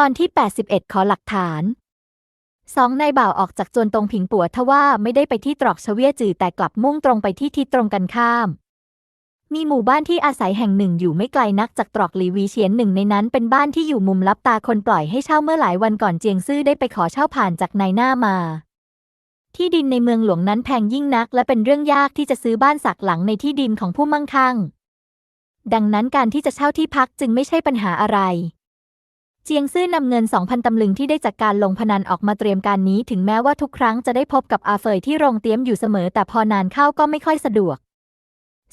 ตอนที่ 81 ขอหลักฐานสองนายบ่าวออกจากจวนตรงผิงปัวทว่าไม่ได้ไปที่ตรอกเฉวียจือแต่กลับมุ่งตรงไปที่ทิศตรงกันข้าม มีหมู่บ้านที่อาศัยแห่งหนึ่งอยู่ไม่ไกลนักจากตรอกหลีวีเฉียนหนึ่งในนั้นเป็นบ้านที่อยู่มุมลับตาคนปล่อยให้เช่าเมื่อหลายวันก่อนเจียงซื่อได้ไปขอเช่าผ่านจากนายหน้ามา ที่ดินในเมืองหลวงนั้นแพงยิ่งนัก และเป็นเรื่องยากที่จะซื้อบ้านสักหลังในที่ดินของผู้มั่งคั่ง ดังนั้นการที่จะเช่าที่พักจึงไม่ใช่ปัญหาอะไร เจียงซื่อนำเงิน 2,000 ตำลึงที่ได้จากการลงพนันออกมาเตรียมการนี้ ถึงแม้ว่าทุกครั้งจะได้พบกับอาเฟยที่โรงเตี้ยมอยู่เสมอ แต่พอนานเข้าก็ไม่ค่อยสะดวก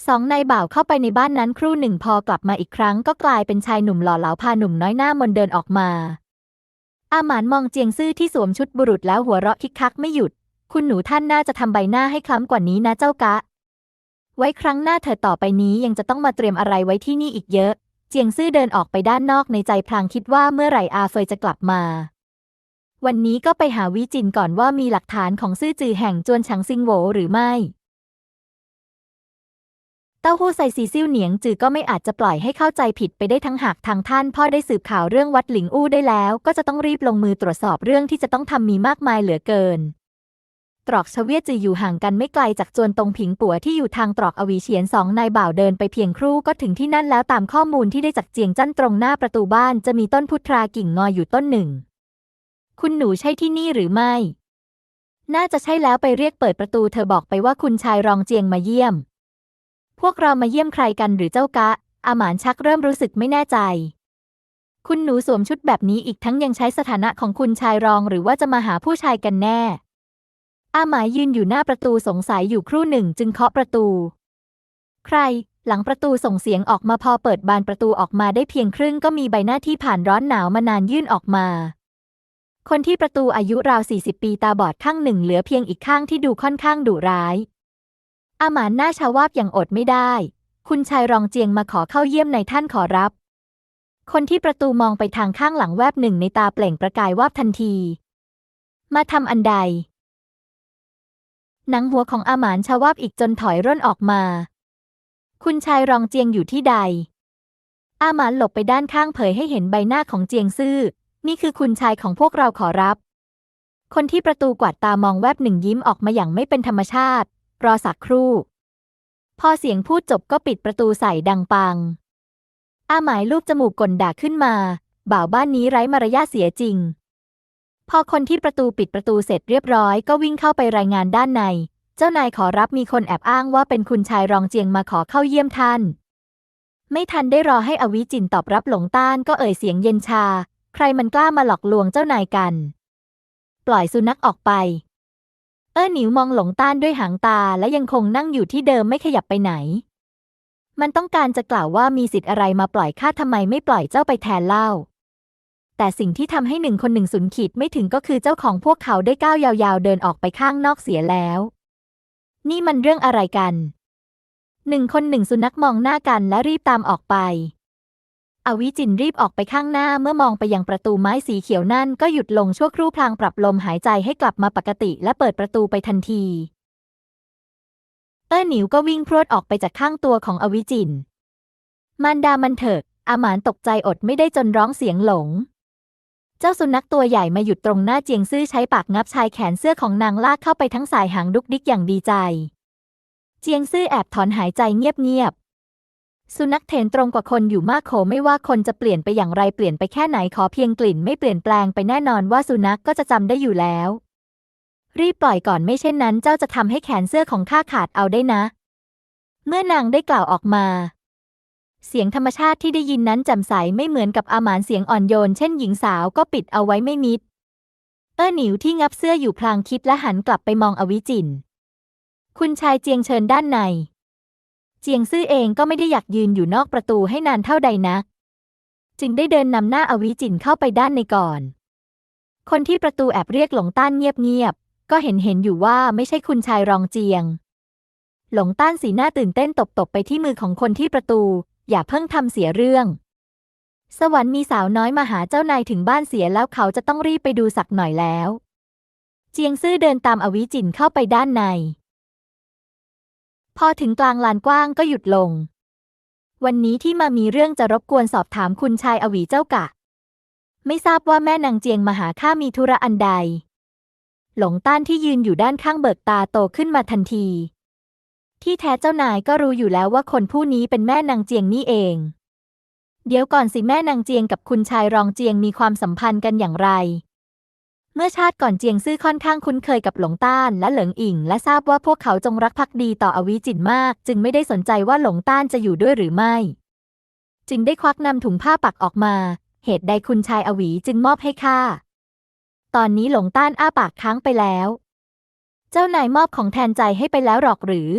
สองนายบ่าวเข้าไปในบ้านนั้นครู่หนึ่งพอกลับมาอีกครั้งก็กลายเป็นชายหนุ่มหล่อเหลาพาหนุ่มน้อยหน้ามนเดินออกมา อาหมานมองเจียงซื่อที่สวมชุดบุรุษแล้วหัวเราะคิกคักไม่หยุด คุณหนูท่านน่าจะทำใบหน้าให้คล้ำกว่านี้นะเจ้ากะ ไว้ครั้งหน้าเธอต่อไปนี้ยังจะต้องมาเตรียมอะไรไว้ที่นี่อีกเยอะ จียงซื่อเดินออกไปด้านนอกในใจพลางคิดว่าเมื่อไหร่อาเฟยจะกลับมา วันนี้ก็ไปหาวิจินก่อนว่ามีหลักฐานของซื่อจือแห่งจวนฉางซิงโหวหรือไม่ เต้าหู้ใส่ซีซิ่วเหนียงจือก็ไม่อาจจะปล่อยให้เข้าใจผิดไปได้ทั้งหากทางท่านพ่อได้สืบข่าวเรื่องวัดหลิงอู้ได้แล้ว ก็จะต้องรีบลงมือตรวจสอบเรื่องที่จะต้องทำมีมากมายเหลือเกิน ตรอกชเวียจืออยู่ห่างกันไม่ไกลจากจวนตรงผิงปัวที่อยู่ทางตรอกอวีเฉียนสองนายบ่าวเดินไปเพียงครู่ก็ถึงที่นั่นแล้วตามข้อมูลที่ได้จากเจียงจั้นตรงหน้าประตูบ้านจะมีต้นพุทรากิ่งงออยู่ต้นหนึ่ง คุณหนูใช่ที่นี่หรือไม่ น่าจะใช่แล้วไปเรียกเปิดประตูเธอบอกไปว่าคุณชายรองเจียงมาเยี่ยม พวกเรามาเยี่ยมใครกันหรือเจ้ากะ อาหมานชักเริ่มรู้สึกไม่แน่ใจ คุณหนูสวมชุดแบบนี้อีกทั้งยังใช้สถานะของคุณชายรองหรือว่าจะมาหาผู้ชายกันแน่ อาหมายยืนอยู่หน้าประตูสงสัยอยู่ครู่หนึ่งจึงเคาะประตู ใคร หลังประตูส่งเสียงออกมาพอเปิดบานประตูออกมาได้เพียงครึ่งก็มีใบหน้าที่ผ่านร้อนหนาวมานานยื่นออกมา คนที่ประตูอายุราว 40 ปีตาบอดข้างหนึ่งเหลือเพียงอีกข้างที่ดูค่อนข้างดุร้าย อาหมานหน้าชาวาบอย่างอดไม่ได้ คุณชายรองเจียงมาขอเข้าเยี่ยมในท่านขอรับ คนที่ประตูมองไปทางข้างหลังแวบหนึ่งในตาเปล่งประกายวาบทันที มาทำอันใด หนังหัวของอาหมานชาวาบอีกจนถอยร่นออกมา คุณชายรองเจียงอยู่ที่ใด อาหมานหลบไปด้านข้างเผยให้เห็นใบหน้าของเจียงซื่อ นี่คือคุณชายของพวกเราขอรับ คนที่ประตูกวาดตามองแวบหนึ่งยิ้มออกมาอย่างไม่เป็นธรรมชาติ รอสักครู่ พอเสียงพูดจบก็ปิดประตูใส่ดังปัง อาหมายลูบจมูกกลด่าขึ้นมา บ่าวบ้านนี้ไร้มารยาทเสียจริง พอคนที่ประตูปิดประตูเสร็จเรียบร้อยก็วิ่งเข้าไปรายงานด้านใน เจ้านายขอรับมีคนแอบอ้างว่าเป็นคุณชายรองเจียงมาขอเข้าเยี่ยมท่าน ไม่ทันได้รอให้อวิจินตอบรับหลงต้านก็เอ่ยเสียงเย็นชา ใครมันกล้ามาหลอกลวงเจ้านายกัน ปล่อยสุนัขออกไป เอ้อหนิวมองหลงต้านด้วยหางตาและยังคงนั่งอยู่ที่เดิมไม่ขยับไปไหน มันต้องการจะกล่าวว่ามีสิทธิ์อะไรมาปล่อยข้าทำไมไม่ปล่อยเจ้าไปแทนเล่า แต่สิ่งที่ทำให้หนึ่งคนหนึ่งสุนขีดไม่ถึงก็คือเจ้าของพวกเขาได้ก้าวยาวๆ เดินออกไปข้างนอกเสียแล้ว นี่มันเรื่องอะไรกันหนึ่งคนหนึ่งสุนัขมองหน้ากันและรีบตามออกไป อวิจินรีบออกไปข้างหน้าเมื่อมองไปยังประตูไม้สีเขียวนั่นก็หยุดลงชั่วครู่พลางปรับลมหายใจให้กลับมาปกติและเปิดประตูไปทันที เอ้อหนิวก็วิ่งพรวดออกไปจากข้างตัวของอวิจิน มารดามันเถิดอาหมานตกใจอดไม่ได้จนร้องเสียงหลง จ้าสุนัขตัวใหญ่มาหยุดตรงหน้าเจียงซื่อใช้ปากงับชายแขนเสื้อของนางลากเข้าไปทั้งสายหางดุกดิกอย่างดีใจ เจียงซื่อแอบถอนหายใจเงียบๆ สุนัขเถนตรงกว่าคนอยู่มากโขไม่ว่าคนจะเปลี่ยนไปอย่างไรเปลี่ยนไปแค่ไหนขอเพียงกลิ่นไม่เปลี่ยนแปลงไปแน่นอนว่าสุนัขก็จะจำได้อยู่แล้ว รีบปล่อยก่อนไม่เช่นนั้น เจ้าจะทำให้แขนเสื้อของข้าขาดเอาได้นะ เมื่อนางได้กล่าวออกมา เสียงธรรมชาติที่ได้ยินนั้นแจ่มใสไม่เหมือนกับอาหมานเสียงอ่อนโยน เช่นหญิงสาวก็ปิดเอาไว้ไม่มิด เอ้อหนิวที่งับเสื้ออยู่พลางคิดและหันกลับไปมองอวิจิน คุณชายเจียงเชิญด้านใน เจียงซื่อเองก็ไม่ได้อยากยืนอยู่นอกประตูให้นานเท่าใดนัก จึงได้เดินนำหน้าอวิจินเข้าไปด้านในก่อน คนที่ประตูแอบเรียกหลงต้านเงียบๆก็เห็นเห็นอยู่ว่าไม่ใช่คุณชายรองเจียง หลงต้านสีหน้าตื่นเต้นตบๆไปที่มือของคนที่ประตู อย่าเพิ่งทำเสียเรื่อง สวรรค์มีสาวน้อยมาหาเจ้านายถึงบ้านเสียแล้วเขาจะต้องรีบไปดูสักหน่อยแล้ว เจียงซื่อเดินตามอวิจินเข้าไปด้านใน พอถึงกลางลานกว้างก็หยุดลง วันนี้ที่มามีเรื่องจะรบกวนสอบถามคุณชายอวีเจ้ากะ ไม่ทราบว่าแม่นางเจียงมาหาข้ามีธุระอันใด หลงต้านที่ยืนอยู่ด้านข้างเบิกตาโตขึ้นมาทันที ที่แท้เจ้านายก็รู้อยู่แล้วว่าคนผู้นี้เป็นแม่นางเจียงนี่เอง เดี๋ยวก่อนสิแม่นางเจียงกับคุณชายรองเจียงมีความสัมพันธ์กันอย่างไร เมื่อชาติก่อนเจียงซื่อค่อนข้างคุ้นเคยกับหลงต้านและเหลิงอิง และทราบว่าพวกเขาจงรักภักดีต่ออวิจินมาก จึงไม่ได้สนใจว่าหลงต้านจะอยู่ด้วยหรือไม่ จึงได้ควักนำถุงผ้าปักออกมา เหตุใดคุณชายอวีจึงมอบให้ข้าตอนนี้หลงต้านอ้าปากค้างไปแล้ว เจ้านายมอบของแทนใจให้ไปแล้วหรอกหรือ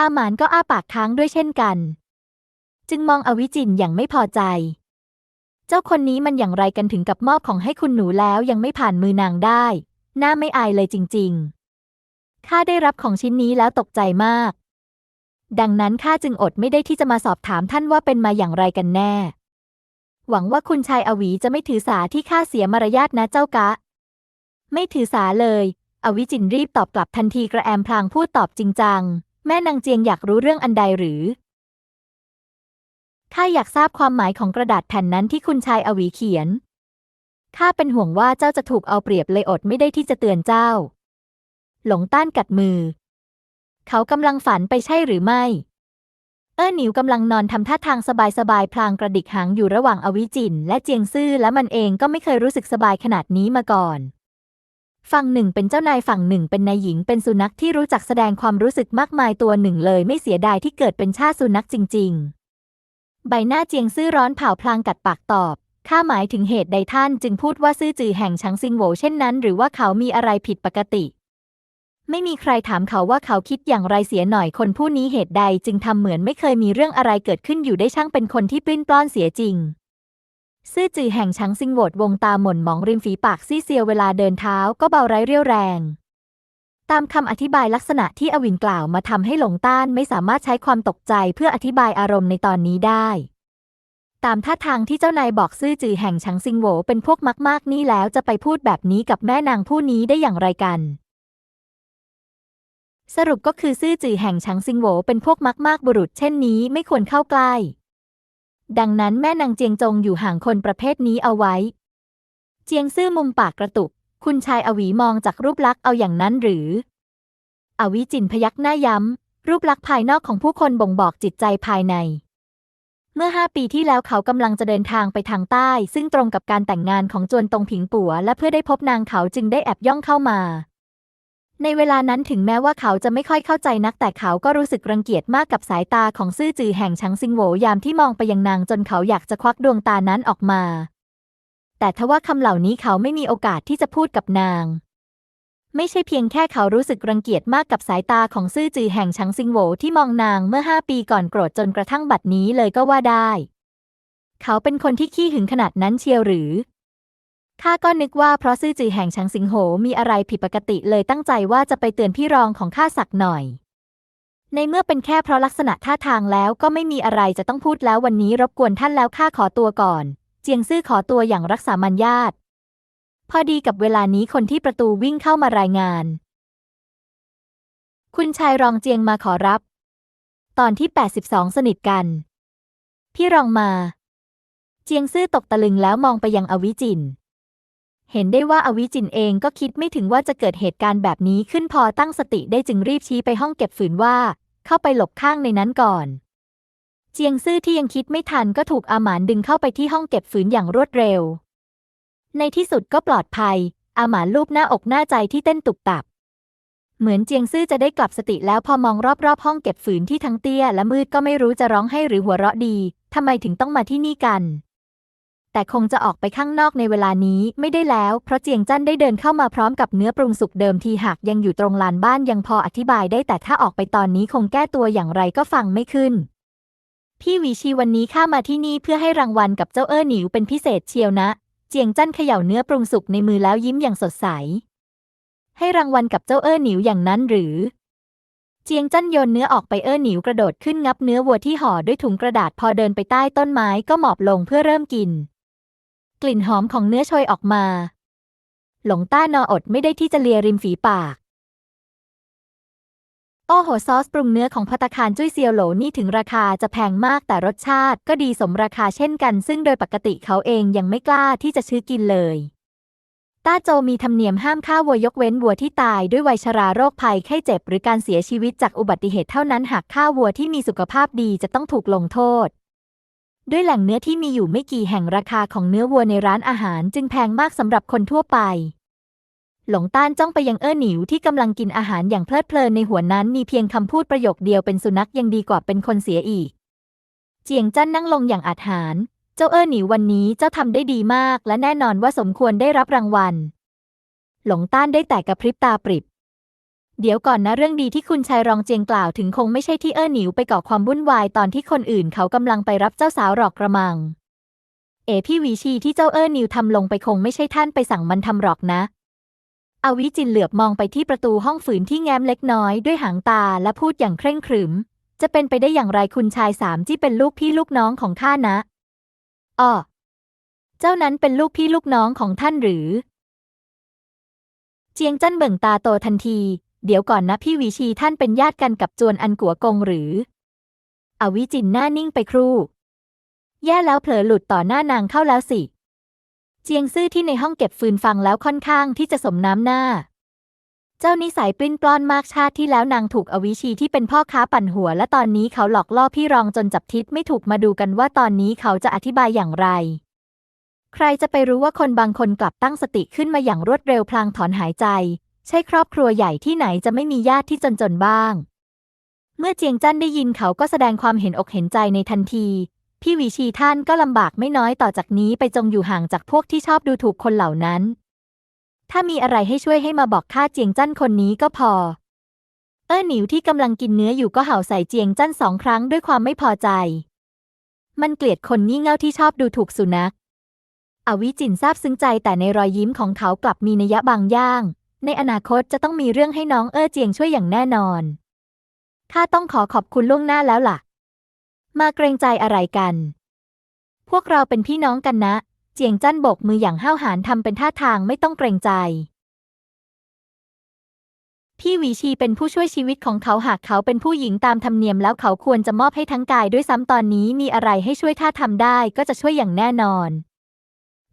อาหมานก็อ้าปากค้างด้วยเช่นกัน จึงมองอวิจินอย่างไม่พอใจ เจ้าคนนี้มันอย่างไรกันถึงกับมอบของให้คุณหนูแล้วยังไม่ผ่านมือนางได้หน้าไม่อายเลยจริง ๆ ข้าได้รับของชิ้นนี้แล้วตกใจมาก ดังนั้นข้าจึงอดไม่ได้ที่จะมาสอบถามท่านว่าเป็นมาอย่างไรกันแน่ หวังว่าคุณชายอวีจะไม่ถือสาที่ข้าเสียมารยาทนะเจ้ากะ ไม่ถือสาเลย อวิจินรีบตอบกลับทันทีกระแอมพลางพูดตอบจริงจัง แม่นางเจียงอยากรู้เรื่องอันใดหรือข้าอยากทราบความหมายของกระดาษแผ่นนั้นที่คุณชายอวีเขียน ข้าเป็นห่วงว่าเจ้าจะถูกเอาเปรียบเลยอดไม่ได้ที่จะเตือนเจ้า หลงต้านกัดมือ เขากำลังฝันไปใช่หรือไม่ เอ้อหนิวกำลังนอนทำท่าทางสบายๆพลางกระดิกหางอยู่ระหว่างอวิจินและเจียงซื่อและมันเองก็ไม่เคยรู้สึกสบายขนาดนี้มาก่อน ฝั่งหนึ่งเป็นเจ้านายฝั่งหนึ่งเป็นนายหญิงเป็นสุนัขที่รู้จักแสดงความรู้สึกมากมายตัวหนึ่งเลยไม่เสียดายที่เกิดเป็นชาติสุนัขจริง ๆ ใบหน้าเจียงซื่อร้อนเผาพลางกัดปากตอบข้าหมายถึงเหตุใดท่านจึงพูดว่าซื่อจือแห่งชังซิงโหวเช่นนั้น หรือว่าเขามีอะไรผิดปกติ ไม่มีใครถามเขาว่าเขาคิดอย่างไรเสียหน่อยคนผู้นี้เหตุใดจึงทำเหมือนไม่เคยมีเรื่องอะไรเกิดขึ้นอยู่ได้ช่างเป็นคนที่ปลิ้นปล้อนเสียจริง ซื่อจือแห่งชังซิงโหวดวงตาหม่นหมองริมฝีปากซี่เซียวเวลาเดินเท้าก็เบาไร้เรี่ยวแรง ตามคำอธิบายลักษณะที่อวินกล่าวมาทำให้หลงต้านไม่สามารถใช้ความตกใจเพื่ออธิบายอารมณ์ในตอนนี้ได้ ตามท่าทางที่เจ้านายบอกซื่อจือแห่งชังซิงโหวเป็นพวกมากๆนี่แล้วจะไปพูดแบบนี้กับแม่นางผู้นี้ได้อย่างไรกันสรุปก็คือซื่อจือแห่งชังซิงโหวเป็นพวกมักมากบุรุษเช่นนี้ไม่ควรเข้าใกล้ ดังนั้นแม่นางเจียงจงอยู่ห่างคนประเภทนี้เอาไว้ เจียงซื่อมุมปากกระตุก คุณชายอวีมองจากรูปลักษณ์เอาอย่างนั้นหรือ อวิจินพยักหน้าย้ำ รูปลักษณ์ภายนอกของผู้คนบ่งบอกจิตใจภายใน เมื่อห้าปีที่แล้วเขากำลังจะเดินทางไปทางใต้ ซึ่งตรงกับการแต่งงานของจวนตงผิงปัว และเพื่อได้พบนางเขาจึงได้แอบย่องเข้ามา ในเวลานั้นถึงแม้ว่าเขาจะไม่ค่อยเข้าใจนักแต่เขาก็รู้สึกรังเกียจมากกับสายตาของซื่อจือแห่งชังซิงโหวยามที่มองไปยังนางจนเขาอยากจะควักดวงตานั้นออกมา แต่ทว่าคำเหล่านี้เขาไม่มีโอกาสที่จะพูดกับนาง ไม่ใช่เพียงแค่เขารู้สึกรังเกียจมากกับสายตาของซื่อจือแห่งชังซิงโหวที่มองนางเมื่อห้าปีก่อนโกรธจนกระทั่งบัดนี้เลยก็ว่าได้ เขาเป็นคนที่ขี้หึงขนาดนั้นเชียวหรือ ข้าก็นึกว่าเพราะซื่อจือแห่งชังสิงโหมีอะไรผิดปกติเลยตั้งใจว่าจะไปเตือนพี่รองของข้าสักหน่อย ในเมื่อเป็นแค่เพราะลักษณะท่าทางแล้วก็ไม่มีอะไรจะต้องพูดแล้ววันนี้รบกวนท่านแล้วข้าขอตัวก่อน เจียงซื่อขอตัวอย่างรักษามัญญาตพอดีกับเวลานี้คนที่ประตูวิ่งเข้ามารายงาน คุณชายรองเจียงมาขอรับ ตอนที่ 82 สนิทกัน พี่รองมา เจียงซื่อตกตะลึงแล้วมองไปยังอวิจิน เห็นได้ว่าอวิจินเองก็คิดไม่ถึงว่าจะเกิดเหตุการณ์แบบนี้ขึ้นพอตั้งสติได้จึงรีบชี้ไปห้องเก็บฝืนว่า เข้าไปหลบข้างในนั้นก่อน เจียงซื่อที่ยังคิดไม่ทันก็ถูกอาหมานดึงเข้าไปที่ห้องเก็บฝืนอย่างรวดเร็ว ในที่สุดก็ปลอดภัย อาหมานลูบหน้าอกหน้าใจที่เต้นตุบตับ เหมือนเจียงซื่อจะได้กลับสติแล้วพอมองรอบๆ ห้องเก็บฝืนที่ทั้งเตี้ยและมืดก็ไม่รู้จะร้องให้หรือหัวเราะดีทำไมถึงต้องมาที่นี่กัน แต่คงจะออกไปข้างนอกในเวลานี้ไม่ได้แล้ว เพราะเจียงจั้นได้เดินเข้ามาพร้อมกับเนื้อปรุงสุกเดิมทีหากยังอยู่ตรงลานบ้านยังพออธิบายได้แต่ถ้าออกไปตอนนี้คงแก้ตัวอย่างไรก็ฟังไม่ขึ้น พี่วีชีวันนี้ข้ามาที่นี่เพื่อให้รางวัลกับเจ้าเอ้อหนิวเป็นพิเศษเชียวนะ เจียงจั้นเขย่าเนื้อปรุงสุกในมือแล้วยิ้มอย่างสดใส ให้รางวัลกับเจ้าเอ้อหนิวอย่างนั้นหรือ เจียงจั้นโยนเนื้อออกไปเอ้อหนิวกระโดดขึ้นงับเนื้อวัวที่ห่อด้วยถุงกระดาษพอเดินไปใต้ต้นไม้ก็หมอบลงเพื่อเริ่มกิน กลิ่นหอมของเนื้อโชยออกมา หลงต้านออดไม่ได้ที่จะเลียริมฝีปาก โอ้โหซอสปรุงเนื้อของพัตคารจุ้ยเซียวโหลนี่ถึงราคาจะแพงมากแต่รสชาติก็ดีสมราคาเช่นกัน ซึ่งโดยปกติเขาเองยังไม่กล้าที่จะซื้อกินเลยต้าโจมีธรรมเนียมห้ามฆ่าวัวยกเว้นวัวที่ตายด้วยวัยชราโรคภัยไข้เจ็บ หรือการเสียชีวิตจากอุบัติเหตุเท่านั้นหากฆ่าวัวที่มีสุขภาพดีจะต้องถูกลงโทษ ด้วยแหล่งเนื้อที่มีอยู่ไม่กี่แห่งราคาของเนื้อวัวในร้านอาหารจึงแพงมากสำหรับคนทั่วไป หลงต้านจ้องไปยังเอ้อหนิวที่กำลังกินอาหารอย่างเพลิดเพลินในหัวนั้นมีเพียงคำพูดประโยคเดียวเป็นสุนัขยังดีกว่าเป็นคนเสียอีก เจียงจั้นนั่งลงอย่างอาถรรเจ้าเอ้อหนิววันนี้เจ้าทำได้ดีมาก และแน่นอนว่าสมควรได้รับรางวัล หลงต้านได้แต่กระพริบตาปริบ เดี๋ยวก่อนนะเรื่องดีที่คุณชายรองเจียงกล่าวถึงคงไม่ใช่ที่เอ้อหนิวไปก่อความวุ่นวายตอนที่คนอื่นเขากำลังไปรับเจ้าสาวหรอกกระมัง เอ๋พี่วีชีที่เจ้าเอ้อหนิวทำลงไปคงไม่ใช่ท่านไปสั่งมันทำหรอกนะ อวิจินเหลือบมองไปที่ประตูห้องฝืนที่แง้มเล็กน้อยด้วยหางตาและพูดอย่างเคร่งขรึม จะเป็นไปได้อย่างไรคุณชายสามที่เป็นลูกพี่ลูกน้องของข้านะอ้อเจ้านั้นเป็นลูกพี่ลูกน้องของท่านหรือ เจียงจั้นเบิ่งตาโตทันที เดี๋ยวก่อนนะพี่วีชีท่านเป็นญาติกันกับจวนอันกัวกงหรือ อวิจินหน้านิ่งไปครู่ แย่แล้วเผลอหลุดต่อหน้านางเข้าแล้วสิ เจียงซื่อที่ในห้องเก็บฟืนฟังแล้วค่อนข้างที่จะสมน้ำหน้า เจ้านิสัยปลิ้นปล้อนมากชาติที่แล้วนางถูกอวิชีที่เป็นพ่อค้าปั่นหัว และตอนนี้เขาหลอกล่อพี่รองจนจับทิศไม่ถูกมาดูกันว่าตอนนี้เขาจะอธิบายอย่างไรใครจะไปรู้ว่าคนบางคนกลับตั้งสติขึ้นมาอย่างรวดเร็วพลางถอนหายใจ ใช่ครอบครัวใหญ่ที่ไหนจะไม่มีญาติที่จนๆบ้าง เมื่อเจียงจั้นได้ยินเขาก็แสดงความเห็นอกเห็นใจในทันที พี่วีชีท่านก็ลำบากไม่น้อยต่อจากนี้ไปจงอยู่ห่างจากพวกที่ชอบดูถูกคนเหล่านั้น ถ้ามีอะไรให้ช่วยให้มาบอกข้าเจียงจั้นคนนี้ก็พอ เอ้อหนิวที่กำลังกินเนื้ออยู่ก็เห่าใส่เจียงจั้นสองครั้งด้วยความไม่พอใจ มันเกลียดคนงี่เง่าที่ชอบดูถูกสุนัขอวิจินซาบซึ้งใจแต่ในรอยยิ้มของเขากลับมีนัยบางอย่าง ในอนาคตจะต้องมีเรื่องให้น้องเอ้อเจียงช่วยอย่างแน่นอนข้าต้องขอขอบคุณล่วงหน้าแล้วล่ะ มาเกรงใจอะไรกัน พวกเราเป็นพี่น้องกันนะ เจียงจั้นโบกมืออย่างห้าวหาญทำเป็นท่าทางไม่ต้องเกรงใจ พี่หวีชีเป็นผู้ช่วยชีวิตของเขาหากเขาเป็นผู้หญิงตามธรรมเนียมแล้วเขาควรจะมอบให้ทั้งกายด้วยซ้ำตอนนี้มีอะไรให้ช่วยถ้าทำได้ก็จะช่วยอย่างแน่นอน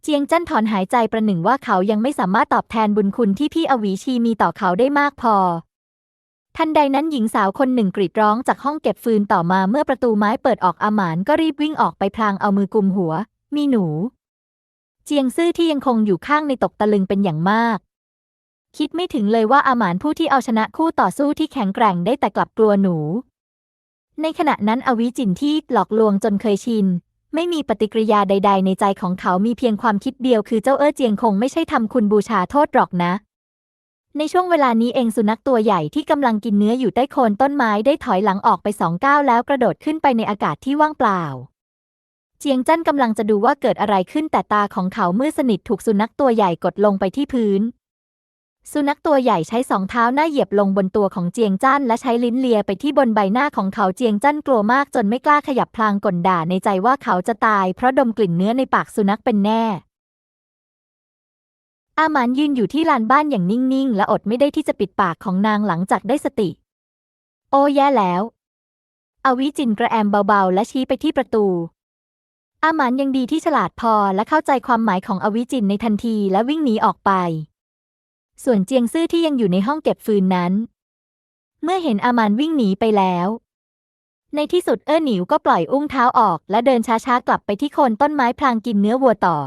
จียงจั้นถอนหายใจประหนึ่งว่าเขายังไม่สามารถตอบแทนบุญคุณที่พี่อวีชีมีต่อเขาได้มากพอ ทันใดนั้นหญิงสาวคนหนึ่งกรีดร้องจากห้องเก็บฟืนต่อมาเมื่อประตูไม้เปิดออกอาหมานก็รีบวิ่งออกไปพลางเอามือกุมหัว มีหนู เจียงซื่อที่ยังคงอยู่ข้างในตกตะลึงเป็นอย่างมาก คิดไม่ถึงเลยว่าอาหมานผู้ที่เอาชนะคู่ต่อสู้ที่แข็งแกร่งได้แต่กลับกลัวหนู ในขณะนั้นอวิจินที่หลอกลวงจนเคยชิน ไม่มีปฏิกิริยาใด ๆ ในใจของเขามีเพียงความคิดเดียวคือเจ้าเอ้อเจียงคงไม่ใช่ทำคุณบูชาโทษหรอกนะ ในช่วงเวลานี้เองสุนัขตัวใหญ่ที่กำลังกินเนื้ออยู่ใต้โคนต้นไม้ได้ถอยหลังออกไปสองก้าวแล้วกระโดดขึ้นไปในอากาศที่ว่างเปล่า เจียงจั้นกำลังจะดูว่าเกิดอะไรขึ้นแต่ตาของเขามืดสนิทถูกสุนัขตัวใหญ่กดลงไปที่พื้น สุนัขตัวใหญ่ใช้สองเท้าหน้าเหยียบลงบนตัวของเจียงจั้นและใช้ลิ้นเลียไปที่บนใบหน้าของเขาเจียงจั้นกลัวมากจนไม่กล้าขยับพลางกลด่าในใจว่าเขาจะตายเพราะดมกลิ่นเนื้อในปากสุนัขเป็นแน่ อาหมานยืนอยู่ที่ลานบ้านอย่างนิ่งๆ และอดไม่ได้ที่จะปิดปากของนางหลังจากได้สติ โอ้แย่แล้ว อวิจินกระแอมเบาๆ และชี้ไปที่ประตูอาหมานยังดีที่ฉลาดพอและเข้าใจความหมายของอวิจินในทันทีและวิ่งหนีออกไป ส่วนเจียงซื่อที่ยังอยู่ในห้องเก็บฟืนนั้น เมื่อเห็นอามานวิ่งหนีไปแล้ว ในที่สุดเอ้อหนิวก็ปล่อยอุ้งเท้าออก และเดินช้าๆกลับไปที่โคนต้นไม้พลางกินเนื้อวัวต่อ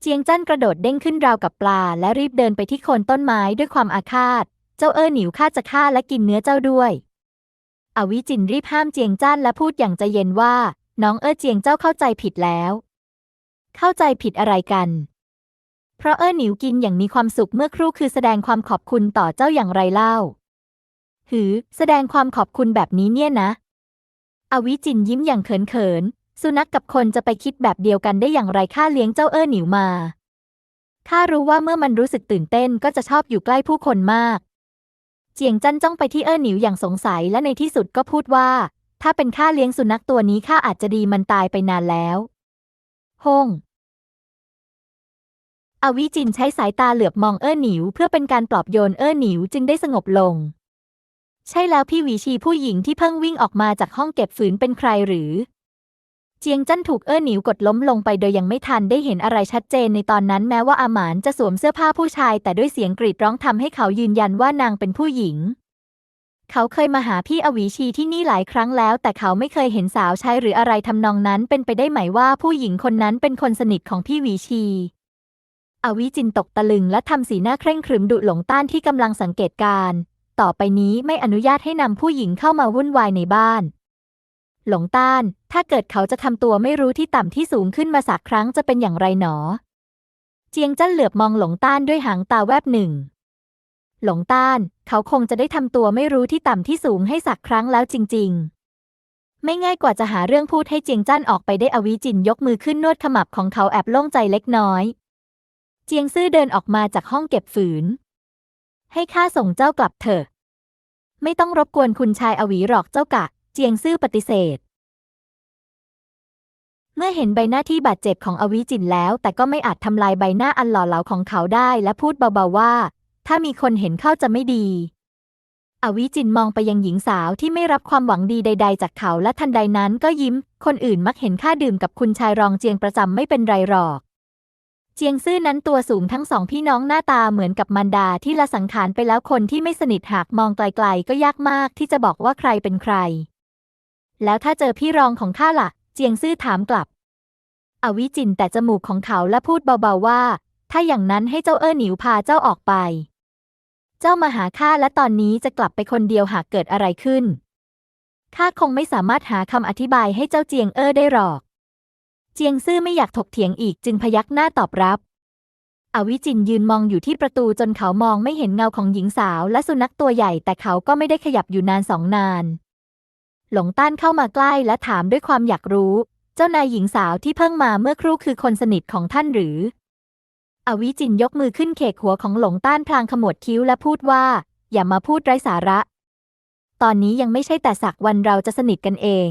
เจียงจั้นกระโดดเด้งขึ้นราวกับปลา และรีบเดินไปที่โคนต้นไม้ด้วยความอาฆาต เจ้าเอ้อหนิวข้าจะฆ่าและกินเนื้อเจ้าด้วยอวิจินรีบห้ามเจียงจั้นและพูดอย่างใจเย็นว่า น้องเอ้อเจียงเจ้าเข้าใจผิดแล้ว เข้าใจผิดอะไรกัน เพราะเอ้อหนิวกินอย่างมีความสุขเมื่อครู่คือแสดงความขอบคุณต่อเจ้าอย่างไรเล่า หือ แสดงความขอบคุณแบบนี้เนี่ยนะ อวิจินยิ้มอย่างเขินๆสุนัขกกับคนจะไปคิดแบบเดียวกันได้อย่างไรข้าเลี้ยงเจ้าเอ้อหนิวมา ข้ารู้ว่าเมื่อมันรู้สึกตื่นเต้นก็จะชอบอยู่ใกล้ผู้คนมาก เจียงจันจ้องไปที่เอ้อหนิวอย่างสงสัยและในที่สุดก็พูดว่า ถ้าเป็นข้าเลี้ยงสุนัขตัวนี้ข้าอาจจะดีมันตายไปนานแล้วฮง อวิจินใช้สายตาเหลือบมองเอ้อหนิว เพื่อเป็นการปลอบโยนเอ้อหนิวจึงได้สงบลง ใช่แล้วพี่หวีชีผู้หญิงที่เพิ่งวิ่งออกมาจากห้องเก็บฝืนเป็นใครหรือ เจียงจั้นถูกเอ้อหนิวกดล้มลงไปโดยยังไม่ทันได้เห็นอะไรชัดเจนในตอนนั้นแม้ว่าอาหมานจะสวมเสื้อผ้าผู้ชาย แต่ด้วยเสียงกรีดร้องทำให้เขายืนยันว่านางเป็นผู้หญิง เขาเคยมาหาพี่อวีชีที่นี่หลายครั้งแล้ว แต่เขาไม่เคยเห็นสาวใช้หรืออะไรทำนองนั้นเป็นไปได้ไหมว่าผู้หญิงคนนั้นเป็นคนสนิทของพี่วีชี อวิจินตกตะลึงและทำสีหน้าเคร่งครึมดุหลงต้านที่กำลังสังเกตการ ต่อไปนี้ไม่อนุญาตให้นำผู้หญิงเข้ามาวุ่นวายในบ้าน หลงต้าน ถ้าเกิดเขาจะทำตัวไม่รู้ที่ต่ำที่สูงขึ้นมาสักครั้งจะเป็นอย่างไรหนอ เจียงจั้นเหลือบมองหลงต้านด้วยหางตาแวบหนึ่ง หลงต้าน เขาคงจะได้ทำตัวไม่รู้ที่ต่ำที่สูงให้สักครั้งแล้วจริง ๆไม่ง่ายกว่าจะหาเรื่องพูดให้เจียงจ้นออกไปได้อวิจินยกมือขึ้นนวดขมับของเขาแอบโล่งใจเล็กน้อย เจียงซื่อเดินออกมาจากห้องเก็บฝืน ให้ข้าส่งเจ้ากลับเถอะ ไม่ต้องรบกวนคุณชายอวีหรอกเจ้ากะ เจียงซื่อปฏิเสธ เมื่อเห็นใบหน้าที่บาดเจ็บของอวิจินแล้ว แต่ก็ไม่อาจทำลายใบหน้าอันหล่อเหลาของเขาได้และพูดเบาๆว่า ถ้ามีคนเห็นเข้าจะไม่ดี อวิจินมองไปยังหญิงสาวที่ไม่รับความหวังดีใด ๆ จากเขาและทันใดนั้นก็ยิ้ม คนอื่นมักเห็นข้าดื่มกับคุณชายรองเจียงประจำไม่เป็นไรหรอก เจียงซื่อนั้นตัวสูงทั้งสองพี่น้องหน้าตาเหมือนกับมันดาที่ละสังขารไปแล้วคนที่ไม่สนิทหากมองไกลๆก็ยากมากที่จะบอกว่าใครเป็นใคร แล้วถ้าเจอพี่รองของข้าล่ะ เจียงซื่อถามกลับ อวิจินแต่จมูกของเขาและพูดเบาๆว่า ถ้าอย่างนั้นให้เจ้าเอ้อหนิวพาเจ้าออกไป เจ้ามาหาข้าและตอนนี้จะกลับไปคนเดียวหากเกิดอะไรขึ้นข้าคงไม่สามารถหาคำอธิบายให้เจ้าเจียงเอ้อได้หรอก เจียงซื่อไม่อยากถกเถียงอีกจึงพยักหน้าตอบรับ อวิจินยืนมองอยู่ที่ประตูจนเขามองไม่เห็นเงาของหญิงสาวและสุนัขตัวใหญ่แต่เขาก็ไม่ได้ขยับอยู่นานสองนาน หลงต้านเข้ามาใกล้และถามด้วยความอยากรู้ เจ้านายหญิงสาวที่เพิ่งมาเมื่อครู่คือคนสนิทของท่านหรือ อวิจินยกมือขึ้นเขกหัวของหลงต้านพลางขมวดคิ้วและพูดว่า อย่ามาพูดไร้สาระ ตอนนี้ยังไม่ใช่แต่สักวันเราจะสนิทกันเอง